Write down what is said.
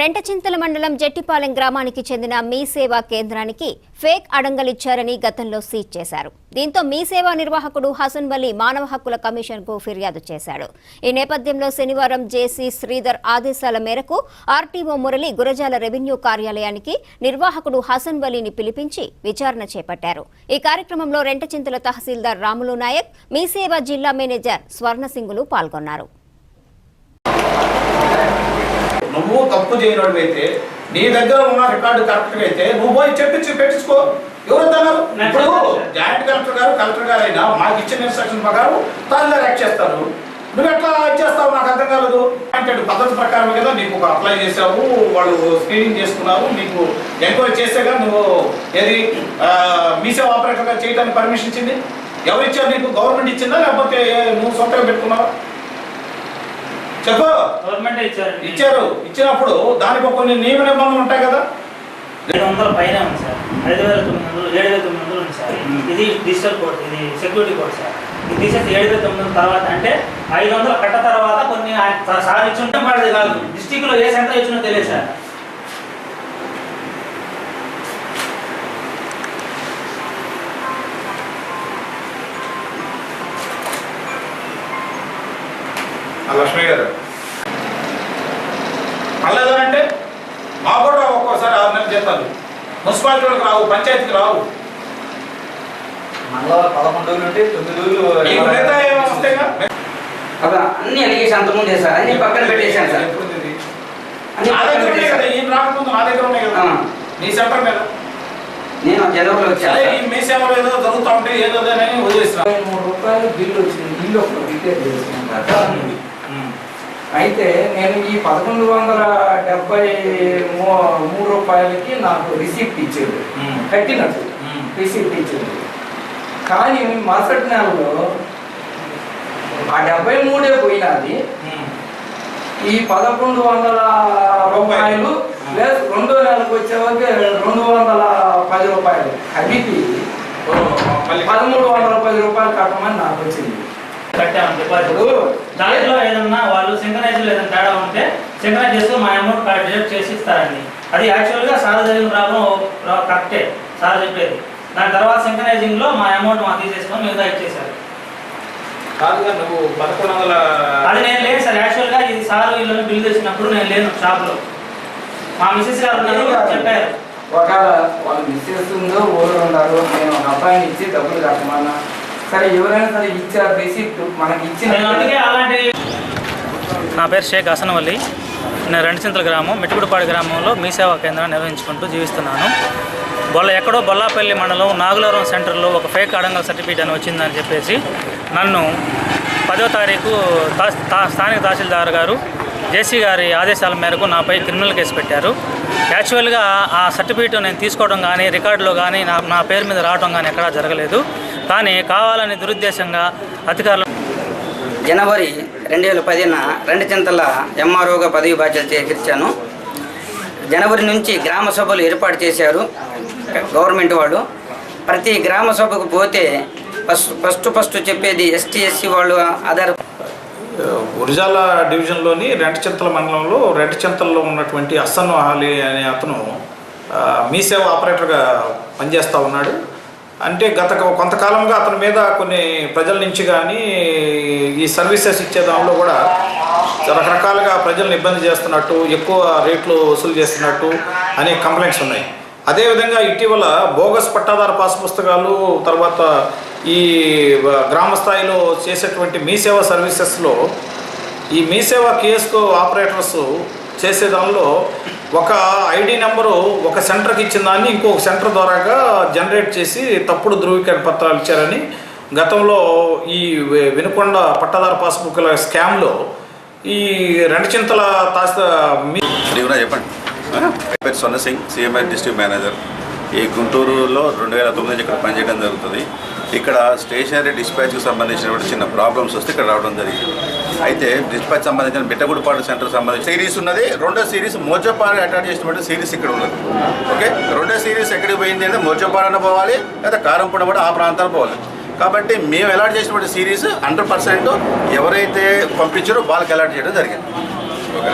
రెంటచింతల మండలం జట్టిపాలెం గ్రామానికి చెందిన మీ సేవా కేంద్రానికి ఫేక్ అడంగలిచ్చారని గతంలో సీజ్ చేశారు. దీంతో మీ సేవా నిర్వాహకుడు హసన్ వలీ మానవ హక్కుల కమిషన్కు ఫిర్యాదు చేశాడు. ఈ నేపథ్యంలో శనివారం జేసీ శ్రీధర్ ఆదేశాల మేరకు ఆర్టీఓ మురళి గురజాల రెవెన్యూ కార్యాలయానికి నిర్వాహకుడు హసన్ వలీని పిలిపించి విచారణ చేపట్టారు. ఈ కార్యక్రమంలో రెంటచింతల తహసీల్దార్ రాములు నాయక్ మీ సేవా జిల్లా మేనేజర్ స్వర్ణసింగులు పాల్గొన్నారు. నువ్వు తప్పు చేయనోడు అయితే నీ దగ్గర ఉన్న రికార్డు కరెక్ట్గా అయితే నువ్వు పోయి చెప్పించి పెట్టించుకో. ఎవరు ఇప్పుడు జాయింట్ కలెక్టర్ గారు కలెక్టర్ గారు అయినా మాకు ఇచ్చిన ఇన్స్ట్రక్షన్ ప్రకారం తాను యాక్ట్ చేస్తారు. నువ్వు ఎట్లా చేస్తావు? నాకు అర్థం కాలేదు. అంటే పద్ధతి ప్రకారం కదా నీకు ఒక అప్లై చేసావు వాళ్ళు స్క్రీనింగ్ చేసుకున్నారు నీకు ఎంక్వైరీ చేసేగా నువ్వు ఏది ఆ, మీ సేవ ఆపరేటర్గా చేయడానికి పర్మిషన్ ఇచ్చింది? ఎవరు ఇచ్చారు నీకు? గవర్నమెంట్ ఇచ్చిందా? లేకపోతే నువ్వు సొంతగా పెట్టుకున్నావా? చెప్పు. గవర్నమెంట్ ఇచ్చారు ఇచ్చారు. ఇచ్చినప్పుడు దానికి కొన్ని నియమ నిబంధనలు ఉంటాయి కదా? ఐదు వందల పైన ఉంది సార్. ఐదు వేల తొమ్మిది వందలు ఏడు వేల తొమ్మిది వందలు ఉంది సార్. ఇది డిజిటల్ కోడ్ ఇది సెక్యూరిటీ కోడ్ సార్. ఇది తీసేసి ఏడు వేల తొమ్మిది వందల తర్వాత అంటే ఐదు వందలు కట్ట తర్వాత కొన్ని సార్ ఇచ్చుంటే పడేది కాదు. డిస్టిక్లో ఏ సెంటర్ ఇచ్చినో తెలియదు సార్. లక్ష్మి గారు. పర్లేదంటే మా కూడా ఒక్కోసారి ఆరు నెలలు చేస్తారు. మున్సిపాలిటీ వాళ్ళకి రావు పంచాయతీకి రావు. అలా అన్ని అలిగేసి పక్కన పెట్టేశాను సార్? అన్ని పక్కన కదా పెట్టేశాను నా కదా. సెంటర్ మీద. నేను జనవరిలో వచ్చాను సార్. ఈ మీ సేవలో ఏదో జరుగుతూ ఉంటే ఏదో మూడు రూపాయలు బిల్లు వచ్చింది. బిల్లు ఒకటి రిపేర్ చేసినాం కదా అయితే నేను ఈ పదకొండు వందల డెబ్బై మూడు రూపాయలకి నాకు రిసిప్ట్ ఇచ్చాడు కట్టినట్టు. రిసిప్ట్ ఇచ్చాడు కానీ మరుసటి నెలలో ఆ డెబ్బై మూడే పోయినది. ఈ పదకొండు వందల రూపాయలు ప్లస్ రెండో నెలకు వచ్చేవరకు రెండు వందల పది రూపాయలు. కలిపి పదమూడు వందల పది రూపాయలు కట్టమని నాకు వచ్చింది. కట్టాము డిపాజిట్ ఇప్పుడు దాంట్లో ఏదన్నా వాళ్ళు సింగనైజ్ ఏదైనా తేడా ఉంటే సింగనైజ్ చేస్తే మా అమౌంట్ డిడక్ట్ చేసి ఇస్తారండి. అది యాక్చువల్గా సార్ జరిగిన ప్రాబ్లం కరెక్టే సార్ చెప్పేది. దాని తర్వాత సింగనైజింగ్లో మా అమౌంట్ మా తీసేసుకొని మిగతా ఇచ్చేసారు కాదుగా నువ్వు పదకొండు వందల అది నేను లేను సార్ యాక్చువల్గా ఇది సార్ వీళ్ళు బిల్ తెచ్చినప్పుడు నేను లేను షాప్లో మా మిసెస్ గారు ఉన్నారు, చెప్పారు. ఒక వాళ్ళు మిస్సెస్ ఉందో ఊరు ఉన్నారు నేను ఒక అబ్బాయిని ఇచ్చి డబ్బులు కట్టమన్నా సరే ఎవరైనా సరే ఇచ్చారు రిసిప్ట్ మనకి ఇచ్చిన నా పేరు షేక్ హసనవల్లి. నేను రెండుచింతల గ్రామం మెట్టుకుడిపాడు గ్రామంలో మీ సేవా కేంద్రాన్ని నిర్వహించుకుంటూ జీవిస్తున్నాను. బొల్ల ఎక్కడో బొల్లాపల్లి మండలం నాగులవరం సెంటర్లో ఒక ఫేక్ అడంగల్ సర్టిఫికేట్ అని వచ్చిందని చెప్పేసి నన్ను పదో తారీఖు తా స్థానిక తహసీల్దార్ గారు జేసీ గారి ఆదేశాల మేరకు నాపై క్రిమినల్ కేసు పెట్టారు. యాక్చువల్గా ఆ సర్టిఫికేట్ నేను తీసుకోవడం కానీ రికార్డులో కానీ నా నా పేరు మీద రావడం కానీ ఎక్కడా జరగలేదు. కానీ కావాలని దురుద్దేశంగా అధికారులు జనవరి రెండు వేల పదిన రెండు చింతల ఎంఆర్ఓగా పదవి బాధ్యత చేకూర్చాను జనవరి నుంచి గ్రామ సభలు ఏర్పాటు చేశారు గవర్నమెంట్ వాళ్ళు. ప్రతి గ్రామ సభకు పోతే ఫస్ట్ ఫస్ట్ ఫస్ట్ చెప్పేది ఎస్టీ ఎస్సీ వాళ్ళు ఆధార్ గురిజాల డివిజన్లోని రెంటచింతల మండలంలో రెంటచింతల్లో ఉన్నటువంటి అస్సన్ అహాలి అనే అతను ఆ, మీ సేవ ఆపరేటర్గా పనిచేస్తూ ఉన్నాడు. అంటే గత కొంతకాలంగా అతని మీద కొన్ని ప్రజల నుంచి కానీ ఈ సర్వీసెస్ ఇచ్చే దానిలో కూడా రకరకాలుగా ప్రజలను ఇబ్బంది చేస్తున్నట్టు ఎక్కువ రేట్లు వసూలు చేస్తున్నట్టు అనే కంప్లైంట్స్ ఉన్నాయి. అదేవిధంగా ఇటీవల బోగస్ పట్టాదార పాస్ పుస్తకాలు తర్వాత ఈ గ్రామ స్థాయిలో చేసేటువంటి మీ సేవ సర్వీసెస్లో ఈ మీ సేవ ఆపరేటర్స్ చేసే దానిలో ఒక ఐడి నెంబరు ఒక సెంటర్కి ఇచ్చిన దాన్ని ఇంకొక సెంటర్ ద్వారాగా జనరేట్ చేసి తప్పుడు ధృవీకరణ పత్రాలు ఇచ్చారని గతంలో ఈ వినుకొండ పట్టాదార పాస్బుక్ల స్కామ్లో ఈ రెండు చింతల తాస్త చెప్పండి. సొన్న సింగ్ సిఎంఐ డిస్ట్రిక్ట్ మేనేజర్ ఈ గుంటూరులో రెండు వేల తొమ్మిది నుంచి ఇక్కడ పనిచేయడం జరుగుతుంది. ఇక్కడ స్టేషనరీ డిస్పాచ్కి సంబంధించినటువంటి చిన్న ప్రాబ్లమ్స్ వస్తే ఇక్కడ రావడం జరిగింది. అయితే డిస్పాచ్ సంబంధించిన బిట్టగుడిపాడు సెంటర్ సంబంధించిన సిరీస్ ఉన్నది. రెండో సిరీస్ మోజోపాడు అటాచ్ చేసినటువంటి సిరీస్ ఇక్కడ ఉన్నది. ఓకే? రెండో సిరీస్ ఎక్కడికి పోయింది అంటే మోజోపాడన పోవాలి లేదా కారంపూడ కూడా ఆ ప్రాంతానికి పోవాలి. కాబట్టి మేము అలాట్ చేసినటువంటి సిరీస్ హండ్రెడ్ పర్సెంట్ ఎవరైతే పంపించారో వాళ్ళకి అలాట్ చేయడం జరిగింది. ఓకే.